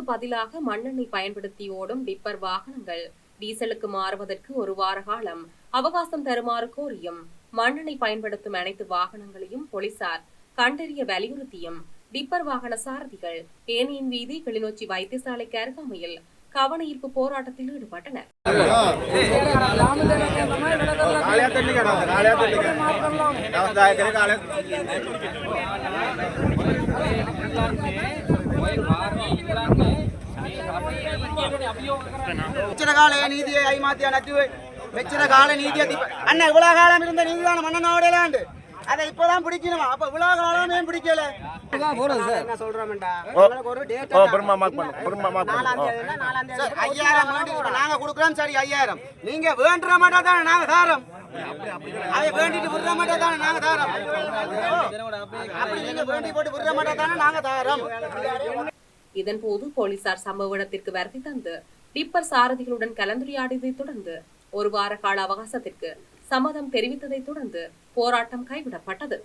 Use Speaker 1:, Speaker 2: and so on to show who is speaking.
Speaker 1: டீசலுக்கு பதிலாக மண்ணெண்ணெய் பயன்படுத்தி ஓடும் டிப்பர் வாகனங்கள் டீசலுக்கு மாறுவதற்கு ஒரு வார காலம் அவகாசம் தருமாறு கோரியும் மண்ணெண்ணெய் பயன்படுத்தும் அனைத்து வாகனங்களையும் போலீசார் கண்டறிய வலியுறுத்தியும் டிப்பர் வாகன சாரதிகள் ஏனியின் வீதி கிளிநொச்சி வைத்தியசாலைக்கு அருகாமையில் கவன ஈர்ப்பு போராட்டத்தில் ஈடுபட்டனர்
Speaker 2: மெச்சின கால நீதியை ஐமாத்தியா நட்டுவு மெச்சின கால நீதியை அண்ணா இவ்வளவு காலம் இருந்த நீதிதான் மன்னனோட விளையாண்டு அதை இப்பதான் பிடிக்கணுமா? அப்ப இவ்வளவு காலம் பிடிக்கல? போறது சார். ஒரு டேட்
Speaker 3: ஓ பிரம்மா மார்க் பண்ணு
Speaker 2: பிரம்மா நாங்க குடுக்குறோம் சரி 5000 நீங்க வேண்டற மாட்டா நாங்க தாரோம். அதை வேண்டிட்டு விடுற மாட்டா தான நாங்க தாரம். அப்படி நீங்க வேண்டி போட்டு விடுற மாட்டா தான நாங்க தாரம்.
Speaker 1: இதன்போது போலீசார் சம்பவ இடத்திற்கு வருகை தந்து டிப்பர் சாரதிகளுடன் கலந்துரையாடியதைத் தொடர்ந்து ஒரு வார கால அவகாசத்திற்கு சம்மதம் தெரிவித்ததைத் தொடர்ந்து போராட்டம் கைவிடப்பட்டது.